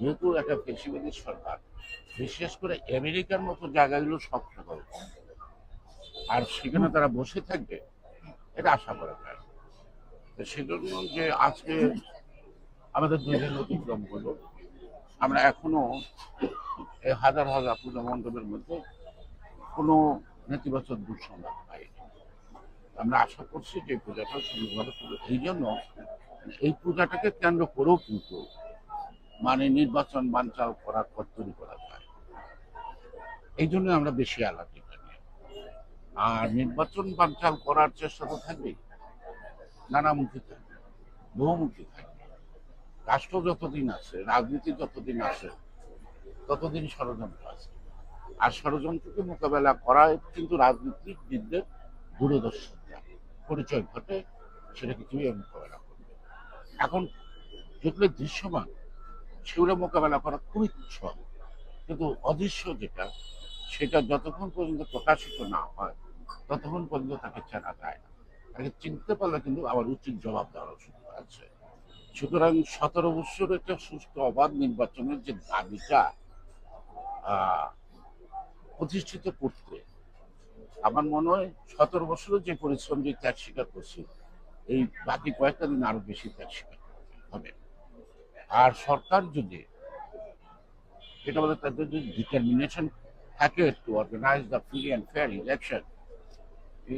যেহেতু একটা পেশিবাদী সরকার, বিশেষ করে আমেরিকার মতো জায়গাগুলো শক্ত করে আর সেখানে তারা বসে থাকবে, এটা আশা করা যায়। তো সেজন্য যে আজকে আমাদের দুই দিন অতিক্রম হলো, আমরা এখনও এই হাজার হাজার পূজা মণ্ডপের মধ্যে কোনো নেতিবাচক দুঃসংবাদ পাইনি। আমরা আশা করছি যে পূজাটা সুন্দরভাবে এই জন্য এই পূজাটাকে কেন্দ্র করেও কিন্তু মানে নির্বাচন বানচাল করার পর তৈরি করা যায়। এই জন্য আমরা বেশি এটা নিয়ে আর নির্বাচন বানচাল করার চেষ্টা তো থাকবেই নানামুখী থাকবে বহুমুখী থাকবে রাষ্ট্র যতদিন আছে, রাজনীতি যতদিন আছে, ততদিন ষড়যন্ত্র আছে। আর ষড়যন্ত্রকে মোকাবেলা করায় কিন্তু রাজনীতিবিদদের দূরদর্শিতা পরিচয় ঘটে, সেটাকে কীভাবে মোকাবেলা করবে। এখন যেগুলো দৃশ্যমান সেগুলো মোকাবেলা করা খুবই সহজ কিন্তু অদৃশ্য যেটা, সেটা যতক্ষণ পর্যন্ত প্রকাশিত না হয়, ততক্ষণ পর্যন্ত তাকে চেনা যায় না। তাকে চিনতে পারলে কিন্তু আবার উচিত জবাব দেওয়ার সুযোগ আছে। সুতরাং সতেরো বছর একটা সুস্থ, অবাধ নির্বাচনের যে দাবিটা প্রতিষ্ঠিত করতে, আমার মনে হয় সতেরো বছরের যে পরিশ্রম যে ত্যাগ স্বীকার করছি, এই বাকি কয়েকটা দিন আরও বেশি ত্যাগ স্বীকার হবে। আর সরকার যদি এটা বলে তাদের যদি ডিটারমিনেশন থাকে to organise the free and fair election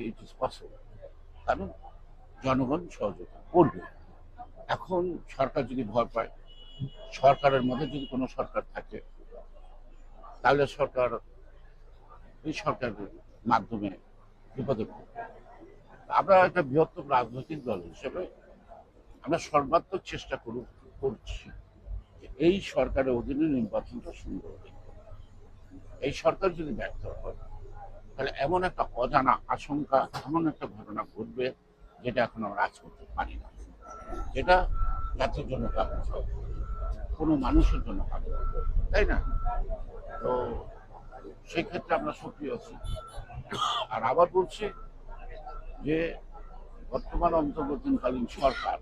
it is possible কারণ জনগণ সহযোগিতা করবে। এখন সরকার যদি ভয় পায়, সরকারের মধ্যে যদি কোনো সরকার থাকে, তাহলে সরকার এই সরকারের মাধ্যমে বিপদে পড়বে। আমরা একটা বৃহত্তম রাজনৈতিক দল হিসেবে আমরা সর্বাত্মক চেষ্টা করু করছি এই সরকারের অধীনে নির্বাচনটা সুন্দর। এই সরকার যদি ব্যর্থ হয়, তাহলে এমন একটা অজানা আশঙ্কা, এমন একটা ঘটনা ঘটবে যেটা এখন আমরা আজ করতে পারি না। যেটা জাতির জন্য কাজ কোনো মানুষের জন্য কাজ তাই না? তো সেই ক্ষেত্রে আমরা সক্রিয় আছি। আর আবার বলছি যে বর্তমান অন্তর্বর্তীকালীন সরকার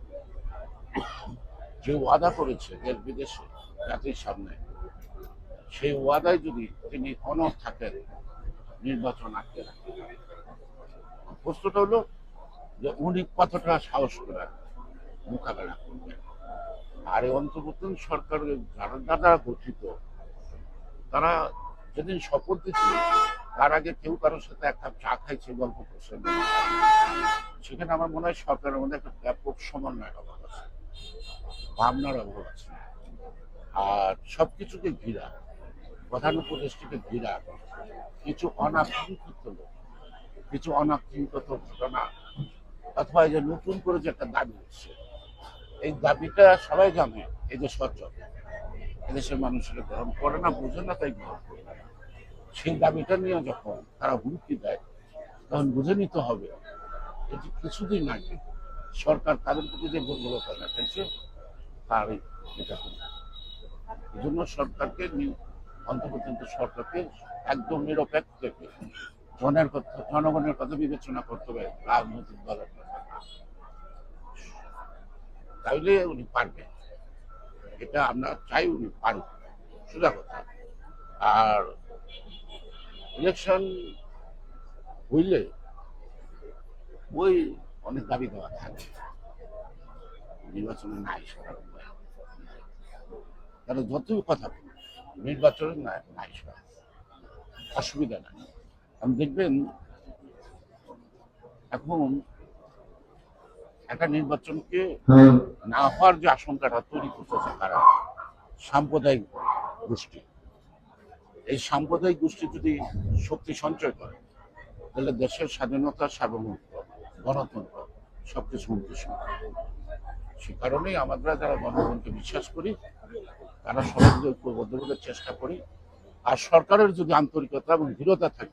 যে ওয়াদা করেছে দেশ বিদেশে জাতির সামনে সেই ওয়াদায় যদি তিনি অনড় থাকেন, নির্বাচন আটকে রাখেন প্রশ্নটা হলো যে উনি কতটা সাহস করে মোকাবেলা করবেন? আর এই অন্তর্বর্তীন সরকারের যারা যারা গঠিত, তারা যেদিন শপথ দিচ্ছে তার আগে কেউ কারোর সাথে এক কাপ চা খাইছে গল্প করছে সেখানে আমার মনে হয় সরকারের মধ্যে একটা ব্যাপক সমন্বয়ের অভাব আছে। ভাবনার অভাব আছে আর সবকিছুকে ঘিরা প্রধান উপদেষ্টিকে ঘিরা, কিছু অনাকাঙ্ক্ষিত লোক, কিছু অনাকাঙ্ক্ষিত ঘটনা, অথবা এই যে নতুন করে যে একটা দাবি হচ্ছে, এই দাবিটা সবাই জানে, এই যে সচল এদেশের মানুষেরা গ্রহণ করে না, বোঝে না, তাই গ্রহণ করে না। সেই দাবিটা নিয়ে যখন তারা হুমকি দেয়, তখন বুঝে নিতে হবে, এটি কিছুদিন আগে সরকার তাদের প্রতি যে দুর্বলতা দেখাচ্ছে তার এটা এই জন্য সরকারকে নি- অন্তর্বর্তী সরকারকে একদম নিরপেক্ষ থেকে জনের কথা, জনগণের কথা বিবেচনা করতে হবে রাজনৈতিক দলের তাইলে উনি পারবেন। এটা আমরা চাই উনি পারুক। সোজা কথা। আর ইলেকশন হইলে ওই অনেক দাবি দেওয়া থাকে। নির্বাচনে নাই উপায় তারা যতই কথা বলুক, নির্বাচনে নাই অসুবিধা নাই। আপনি দেখবেন এখন একটা নির্বাচনকে না হওয়ার যে আশঙ্কাটা তৈরি করতেছে তারা সাম্প্রদায়িক গোষ্ঠী। এই সাম্প্রদায়িক গোষ্ঠী যদি শক্তি সঞ্চয় করে তাহলে দেশের স্বাধীনতা সার্বভৌমত্ব গণতন্ত্র সবকিছু হুমকি সে কারণেই আমরা যারা গণতন্ত্রকে বিশ্বাস করি তারা সহযোগ করব চেষ্টা করি। আর সরকারের যদি আন্তরিকতা এবং দৃঢ়তা থাকে